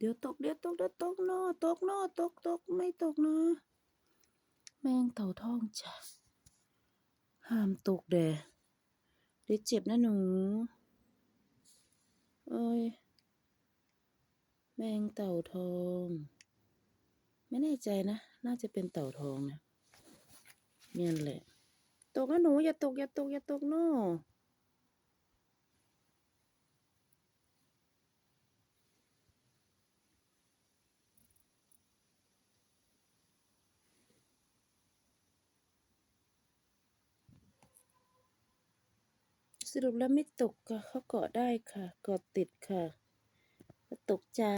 เดี๋ยวตกเดี๋ยวตกเดี๋ยวตกนอตกนอตกตกไม่ตกนะ แมงเต่าทองจ้ะห้ามตกเด้เดี๋ยวเจ็บนะหนู เอ้ย แมงเต่าทอง ไม่แน่ใจนะ น่าจะเป็นเต่าทองนะเนี่ยแหละ ตกนะหนูอย่าตกอย่าตกอย่าตกนอ สรุปแล้วไม่ตกค่ะเขาเกาะได้ค่ะเกาะติดค่ะตกจ้า